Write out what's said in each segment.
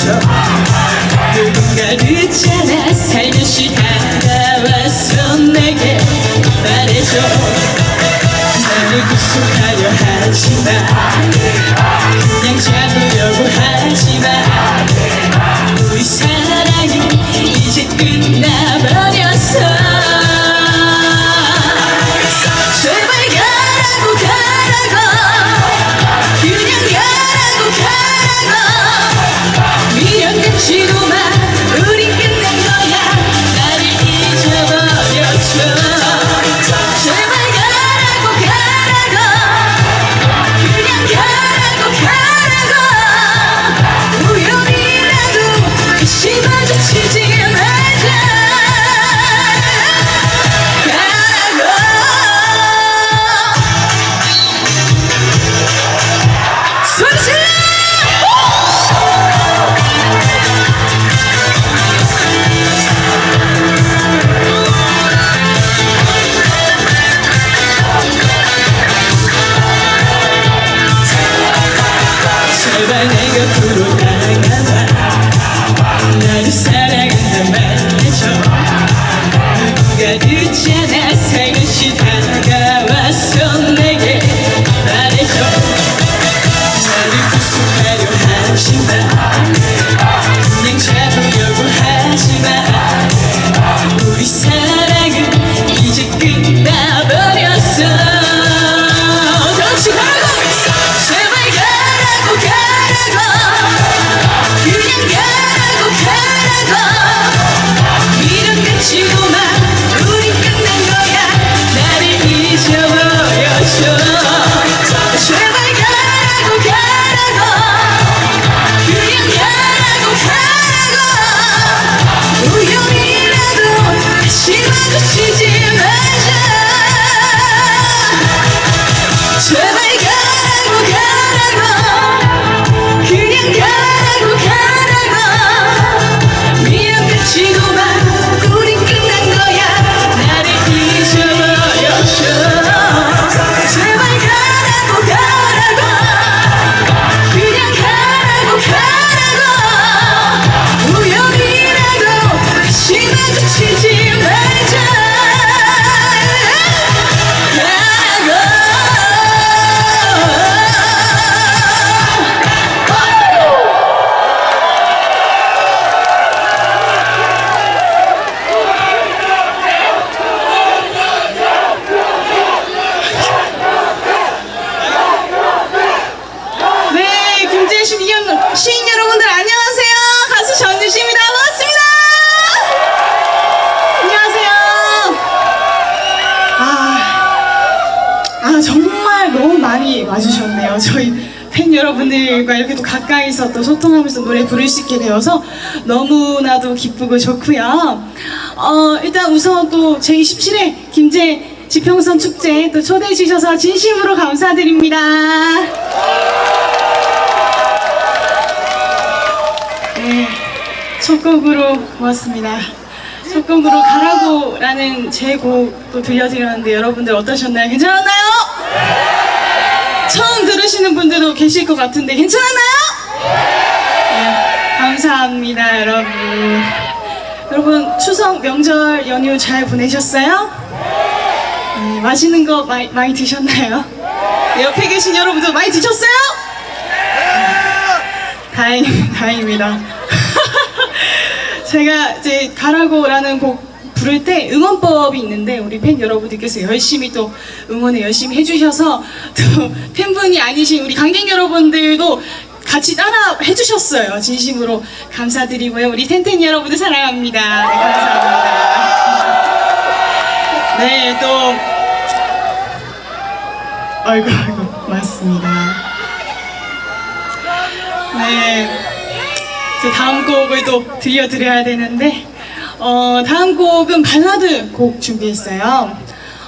pressure. 정말 너무 많이 와주셨네요. 저희 팬 여러분들과 이렇게 또 가까이서 또 소통하면서 노래 부를 수 있게 되어서 너무나도 기쁘고 좋고요. 어, 일단 우선 또 제27회 김제 지평선 축제 또 초대해 주셔서 진심으로 감사드립니다. 네, 첫 곡으로 고맙습니다. 첫 곡으로 가라고라는 제 곡도 들려드렸는데 여러분들 어떠셨나요? 괜찮았나요? 처음 들으시는 분들도 계실 것 같은데 괜찮았나요? 네, 감사합니다, 여러분. 여러분 추석 명절 연휴 잘 보내셨어요? 네, 맛있는 거 많이, 많이 드셨나요? 네, 옆에 계신 여러분도 많이 드셨어요? 다행, 다행입니다. 제가 이제 가라고라는 곡 부를 때 응원법이 있는데 우리 팬 여러분들께서 열심히 또 응원을 열심히 해주셔서 또 팬분이 아니신 우리 관객 여러분들도 같이 따라 해주셨어요. 진심으로 감사드리고요. 우리 텐텐 여러분들 사랑합니다. 네, 감사합니다. 네, 또 아이고 아이고 맞습니다. 네. 다음 곡을 또 들려드려야 되는데, 어, 다음 곡은 발라드 곡 준비했어요.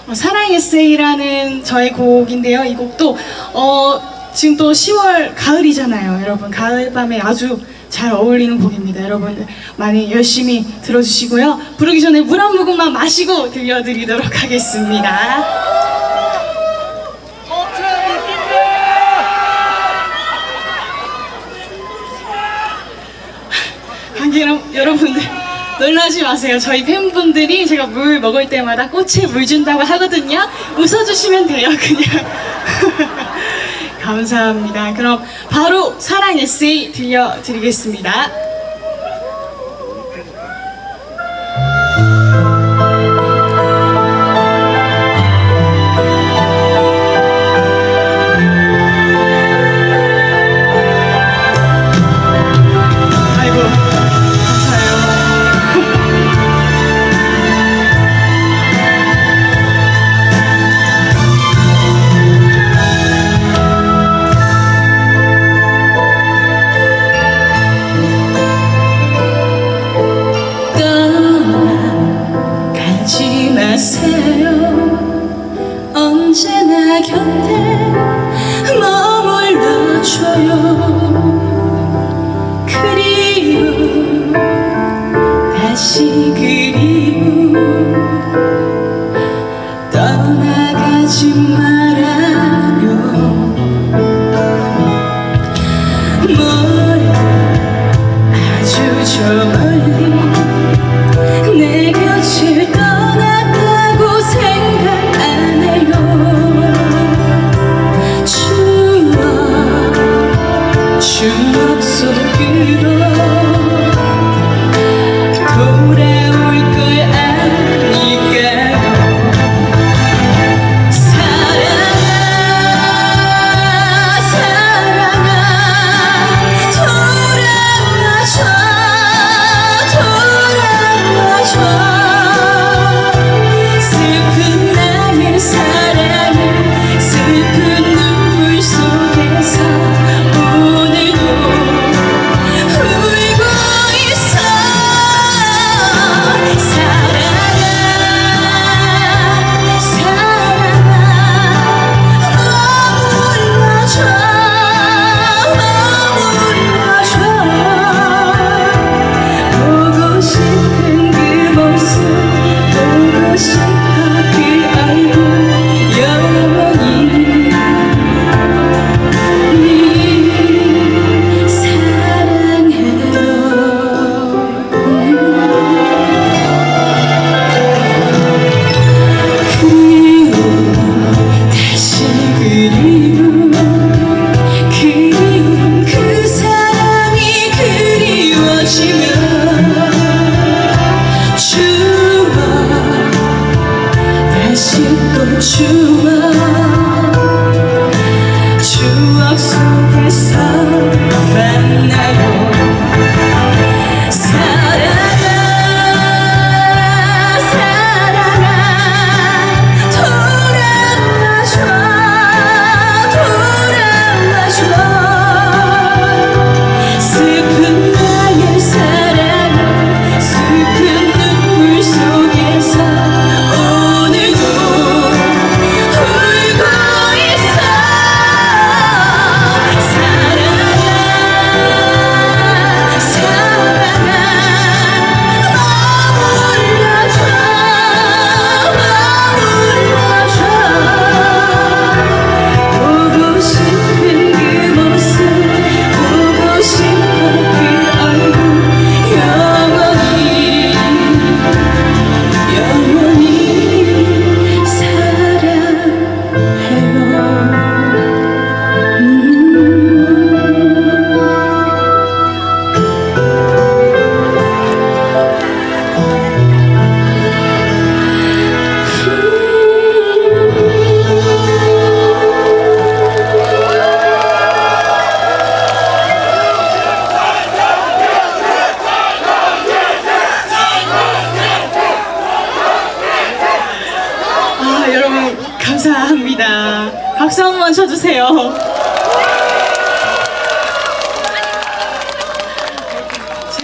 어, 사랑 에세이라는 저의 곡인데요. 이 곡도, 어, 지금 또 10월 가을이잖아요. 여러분, 가을 밤에 아주 잘 어울리는 곡입니다. 여러분, 많이 열심히 들어주시고요. 부르기 전에 물 한 모금만 마시고 들려드리도록 하겠습니다. 여러분들 놀라지 마세요. 저희 팬분들이 제가 물 먹을 때마다 꽃에 물 준다고 하거든요. 웃어주시면 돼요, 그냥. 감사합니다. 그럼 바로 사랑 에세이 들려드리겠습니다.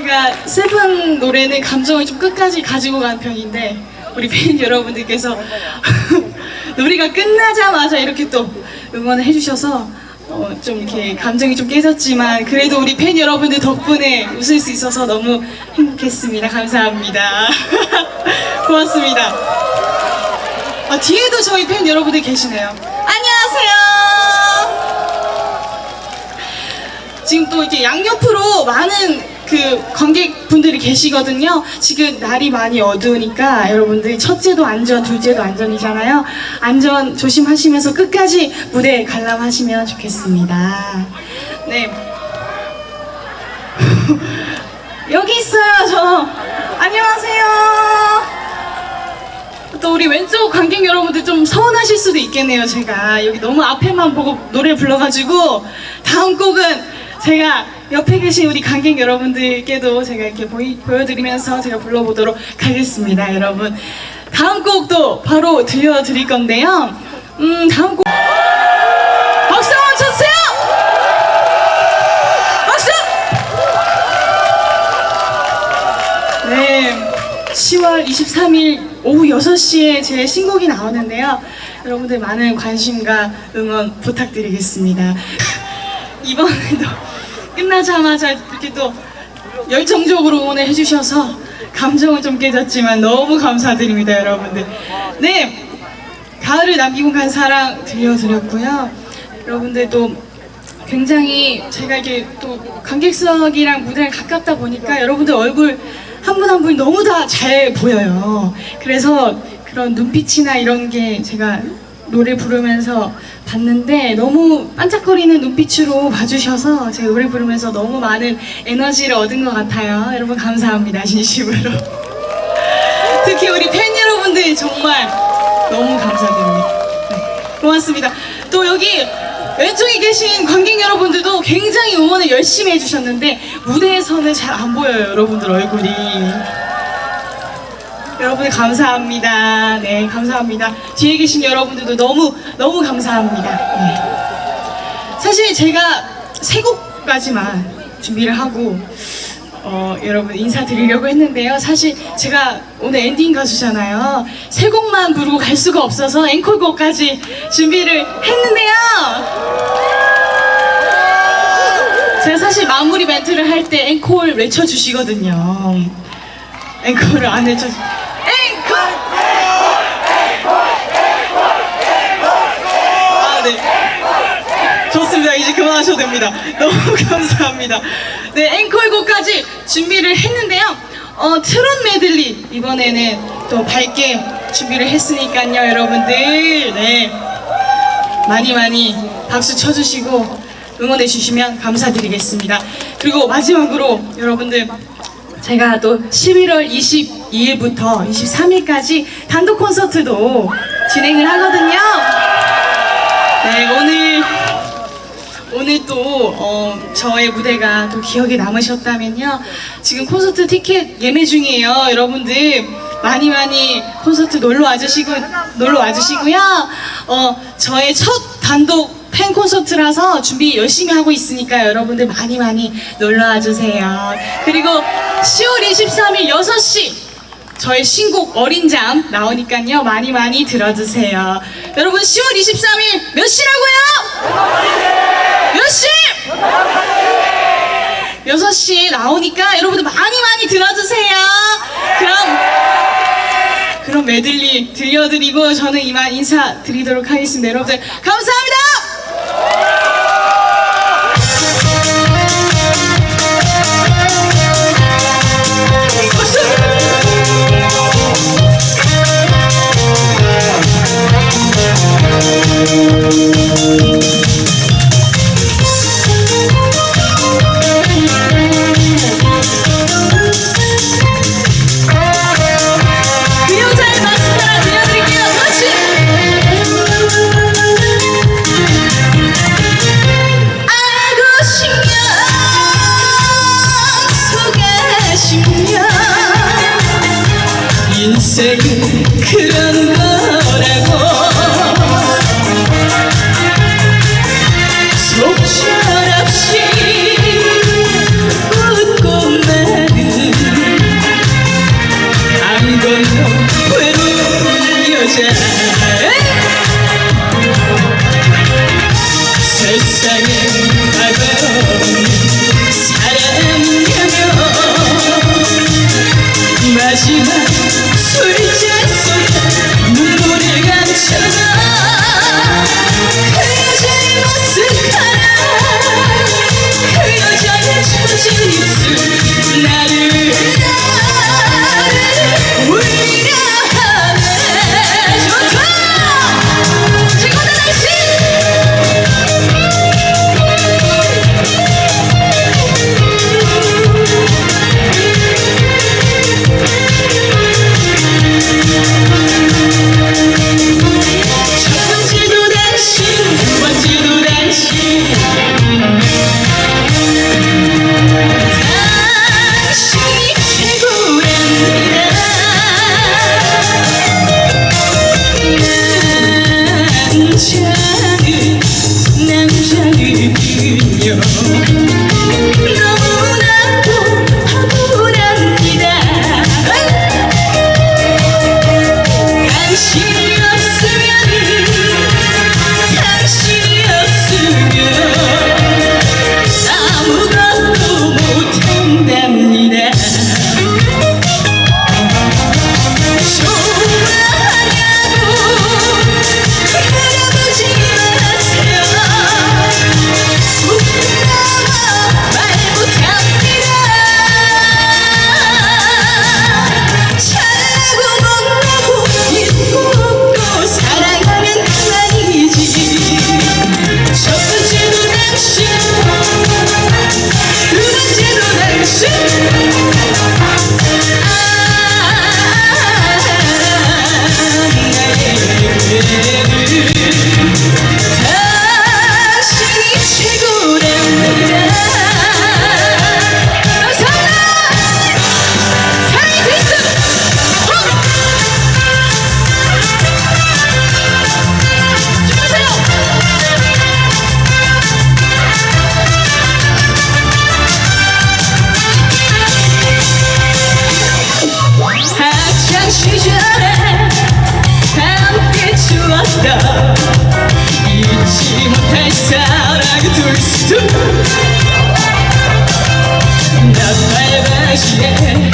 제가 슬픈 노래는 감정을 좀 끝까지 가지고 간 편인데 우리 팬 여러분들께서 노래가 끝나자마자 이렇게 또 응원을 해주셔서 어, 좀 이렇게 감정이 좀 깨졌지만 그래도 우리 팬 여러분들 덕분에 웃을 수 있어서 너무 행복했습니다. 감사합니다. 고맙습니다. 아, 뒤에도 저희 팬 여러분들 계시네요. 안녕하세요. 지금 또 이렇게 양옆으로 많은 그 관객분들이 계시거든요. 지금 날이 많이 어두우니까 여러분들 첫째도 안전, 둘째도 안전이잖아요. 안전 조심하시면서 끝까지 무대 관람하시면 좋겠습니다. 네. 여기 있어요, 저. 안녕하세요. 또 우리 왼쪽 관객 여러분들 좀 서운하실 수도 있겠네요. 제가 여기 너무 앞에만 보고 노래 불러가지고 다음 곡은 제가 옆에 계신 우리 관객 여러분들께도 제가 이렇게 보이, 보여드리면서 제가 불러보도록 하겠습니다, 여러분. 다음 곡도 바로 들려드릴 건데요. 음, 다음 곡. 박수 한번 쳐주세요! 박수! 네. 10월 23일 오후 6시에 제 신곡이 나오는데요. 여러분들 많은 관심과 응원 부탁드리겠습니다. 이번에도 끝나자마자 이렇게 또 열정적으로 응원을 해주셔서 감정은 좀 깨졌지만 너무 감사드립니다, 여러분들. 네. 가을을 남기고 간 사랑 들려드렸고요. 여러분들도 굉장히 제가 이렇게 또 관객석이랑 무대랑 가깝다 보니까 여러분들 얼굴 한 분 한분 너무 다 잘 보여요. 그래서 그런 눈빛이나 이런 게 제가 노래 부르면서 봤는데 너무 반짝거리는 눈빛으로 봐주셔서 제가 노래 부르면서 너무 많은 에너지를 얻은 것 같아요. 여러분 감사합니다. 진심으로. 특히 우리 팬 여러분들 정말 너무 감사드립니다. 네, 고맙습니다. 또 여기 왼쪽에 계신 관객 여러분들도 굉장히 응원을 열심히 해주셨는데 무대에서는 잘 안 보여요, 여러분들 얼굴이. 여러분 감사합니다. 네, 감사합니다. 뒤에 계신 여러분들도 너무 너무 감사합니다. 네. 사실 제가 세 곡까지만 준비를 하고 어, 여러분 인사드리려고 했는데요. 사실 제가 오늘 엔딩 가수잖아요. 세 곡만 부르고 갈 수가 없어서 앵콜곡까지 준비를 했는데요. 제가 사실 마무리 멘트를 할 때 앵콜 외쳐주시거든요. 앵콜을 안 외쳐. 앵콜! 아, 네. 좋습니다. 이제 그만하셔도 됩니다. 너무 감사합니다. 네, 앵콜곡까지 준비를 했는데요. 어, 트롯 메들리 이번에는 또 밝게 준비를 했으니까요, 여러분들. 네. 많이 많이 박수 쳐주시고 응원해 주시면 감사드리겠습니다. 그리고 마지막으로 여러분들 제가 또 11월 22일부터 23일까지 단독 콘서트도 진행을 하거든요. 네, 오늘 오늘 또 어, 저의 무대가 또 기억에 남으셨다면요. 지금 콘서트 티켓 예매 중이에요, 여러분들. 많이 많이 콘서트 놀러 와주시고 놀러 와주시고요. 어, 저의 첫 단독 팬 콘서트라서 준비 열심히 하고 있으니까 여러분들 많이 많이 놀러 와주세요. 그리고 10월 23일 6시 저의 신곡 어린 잠 나오니까요 많이 많이 들어주세요. 여러분 10월 23일 몇 시라고요? 몇 시? 6시에 나오니까 여러분들 많이 많이 들어주세요. 그럼 그럼 메들리 들려드리고 저는 이만 인사드리도록 하겠습니다. 여러분들 감사합니다. 박 잊지 못할 사랑을 둘 수도 나 발바지에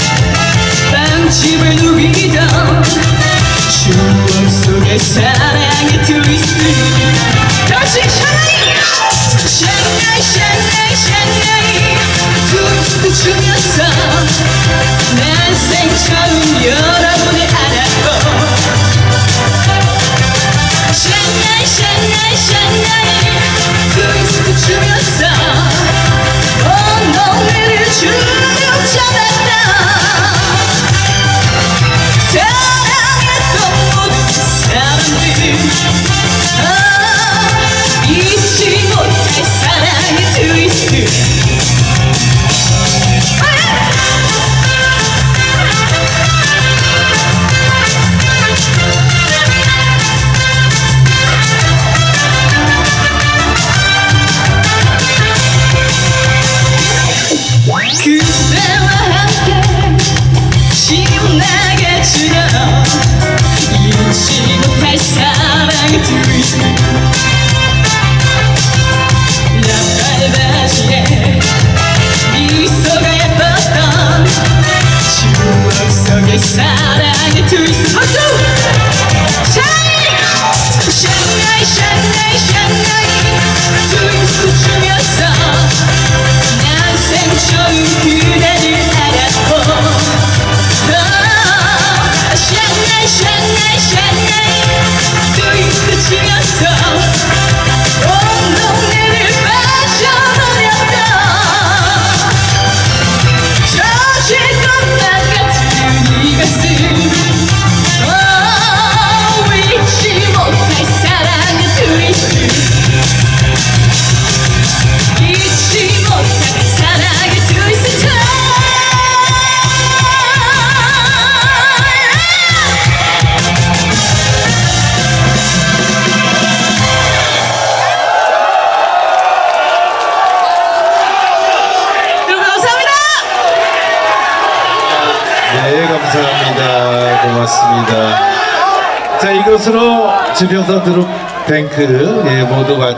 주병사 드롭 뱅크 예, 모두